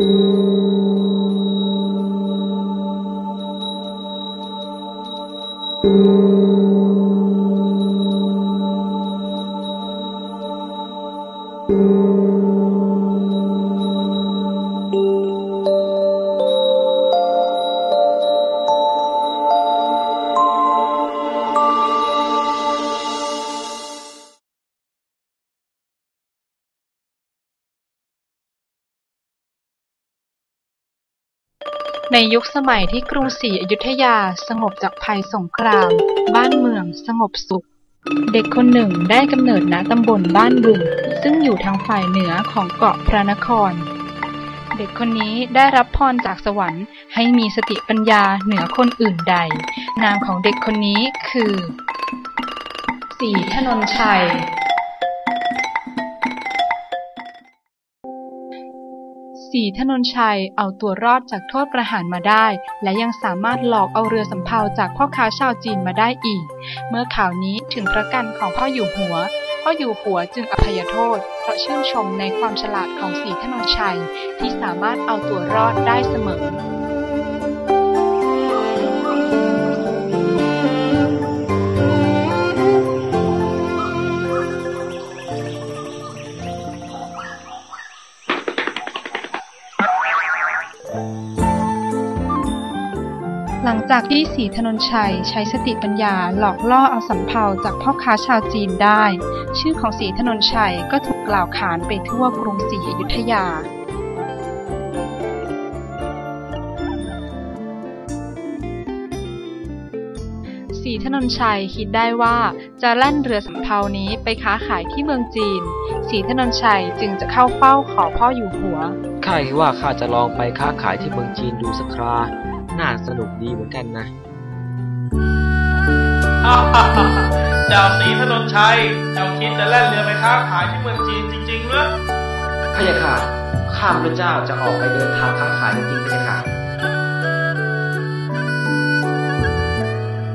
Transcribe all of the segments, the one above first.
thank you. ในยุคสมัยที่กรุงศรีอยุธยาสงบจากภัยสงคราม บ้านเมืองสงบสุข เด็กคนหนึ่งได้กำเนิดณตำบลบ้านบุงซึ่งอยู่ทางฝ่ายเหนือของเกาะพระนคร เด็กคนนี้ได้รับพรจากสวรรค์ ให้มีสติปัญญาเหนือคนอื่นใด นามของเด็กคนนี้คือ สีถนนชัย สีถนนชัยเอาตัวรอดจากโทษประหารมาได้ และยังสามารถหลอกเอาเรือสำเภาจากพ่อค้าชาวจีนมาได้อีก เมื่อข่าวนี้ถึงพระกันของพ่ออยู่หัว พ่ออยู่หัวจึงอภัยโทษ เพราะชื่นชมในความฉลาดของสีถนนชัย ที่สามารถเอาตัวรอดได้เสมอ ลังจากที่สีถนนชัยใช้สติปัญญาหลอกล่อเอาสำเภาจากพ่อค้าชาวจีนได้ ชื่อของสีถนนชัยก็ถูกกล่าวขานไปทั่วกรุงศรีอยุธยา สีถนนชัยคิดได้ว่าจะแล่นเรือสำเภานี้ไปค้าขายที่เมืองจีน สีถนนชัยจึงจะเข้าเฝ้าขอพ่ออยู่หัว ข้าคิดว่าข้าจะลองไปค้าขายที่เมืองจีนดูสักครา น่าสนุกดีเหมือนกันนะฮ่าฮ่าฮ่าเจ้าสีถนนชัย เจ้าคิดจะแล่นเรือไปค้าขายที่เมืองจีนจริงๆเหรอพระยาค่ะ ข้าพระเจ้าจะออกไปเดินทางค้าขายจริงๆพระยาค่ะ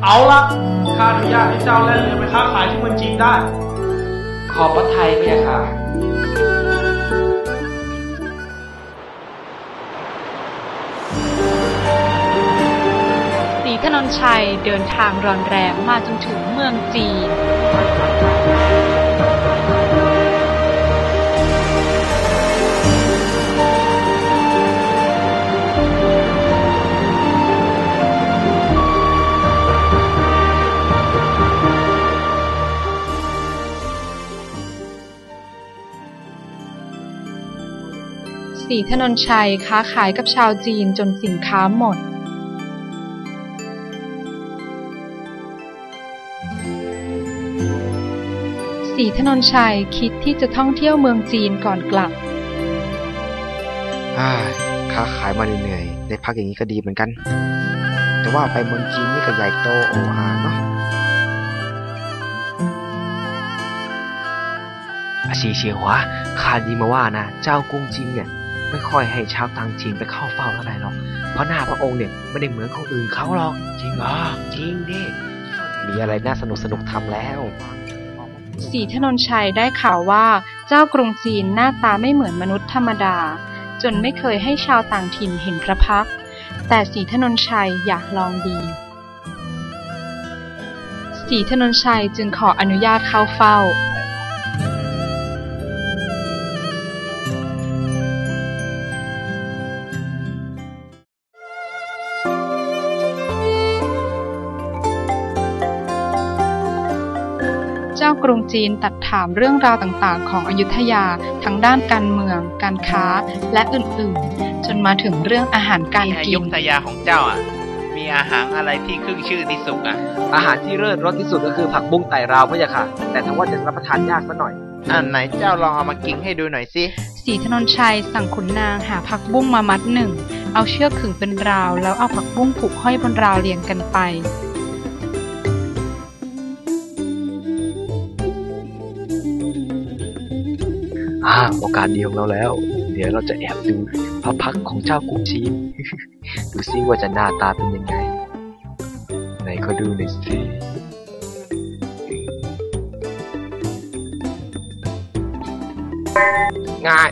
เอาละข้าอนุญาตให้เจ้าแล่นเรือไปค้าขายที่เมืองจีนได้ ขอบพระทัยพระยาค่ะ สีถนนชัยเดินทางรอนแรมมาจนถึงเมืองจีน สีถนนชัยค้าขายกับชาวจีนจนสินค้าหมดสีถนนชัยคิดที่จะท่องเที่ยวเมืองจีนก่อนกลับอ่าค้าขายมาเหนื่อยๆได้พักอย่างนี้ก็ดีเหมือนกัน แต่ว่าไปเมืองจีนนี่ก็ใหญ่โตโอ้อาเนาะอาชีเชียหัวข้าดีมาว่านะ เจ้ากรุงจีนเนี่ย ไม่ค่อยให้ชาวต่างจีนไปเข้าเฝ้าเท่าไหร่หรอก เพราะหน้าพระองค์เนี่ยไม่ได้เหมือนคนอื่นเขาหรอก จริงเหรอ จริงดิ มีอะไรน่าสนุกสนุกทำแล้ว สีถนนชัยได้ข่าวว่าเจ้ากรุงจีนหน้าตาไม่เหมือนมนุษย์ธรรมดา จนไม่เคยให้ชาวต่างถิ่นเห็นพระพัก แต่สีถนนชัยอยากลองดีสีถนนชัยจึงขออนุญาตเข้าเฝ้า เจ้ากรุงจีนตัดถามเรื่องราวต่างๆ ของอยุธยาทั้งด้านการเมือง การค้าและอื่นๆ จนมาถึงเรื่องอาหารการที่อกิยุนธยาของเจ้าอะมีอาหารอะไรที่ขึ้นชื่อที่สุดอะ อาหารที่เลิศรสที่สุดก็คือผักบุ้งไต่ราวพระยาค่ะ แต่ทั้งว่าจะรับประทานยากซะหน่อยอันไหนเจ้าลองเอามากินให้ดูหน่อยสิสีถนนชัยสั่งขุนนางหาผักบุ้งมามัดหนึ่ง เอาเชือกขึงเป็นราว แล้วเอาผักบุ้งผูกห้อยบนราวเรียงกันไปาโอกาสดีของเราแล้ว เดี๋ยวเราจะแอบดูพระพักของเจ้ากรุงจีนดูซิว่าจะหน้าตาเป็นยังไง ไหนก็ดูหน่อยสิง่าย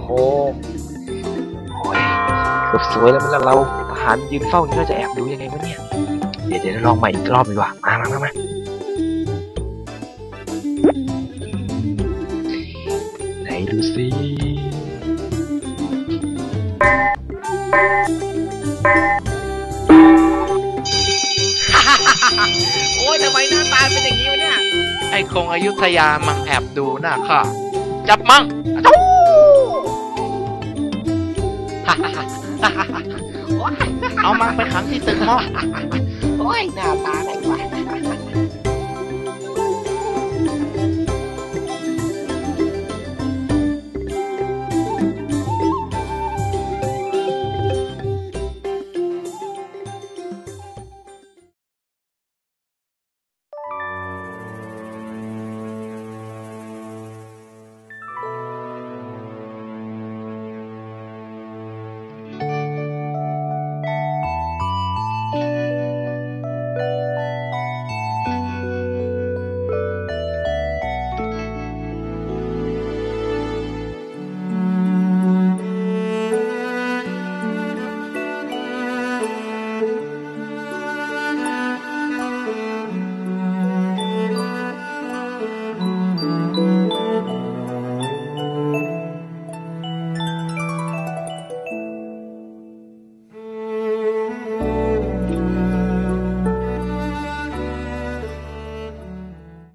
โหโหแบบสวยแล้วมันแล้วเราทหารยืนเฝ้าอย่างนี้เราจะแอบดูยังไงวะเนี่ย เดี๋ยวเดี๋ยวลองใหม่อีกรอบดีกว่า มามามามา ดูสิโอ้ยทำไมหน้าตาเป็นอย่างนี้วะเนี่ย ไอ้คงอยุธยามังแอบดูหน้าค่ะ จับมั่งอะทูเอามังไปขังที่ตึกหม้อโอ้ยหน้าตาไหน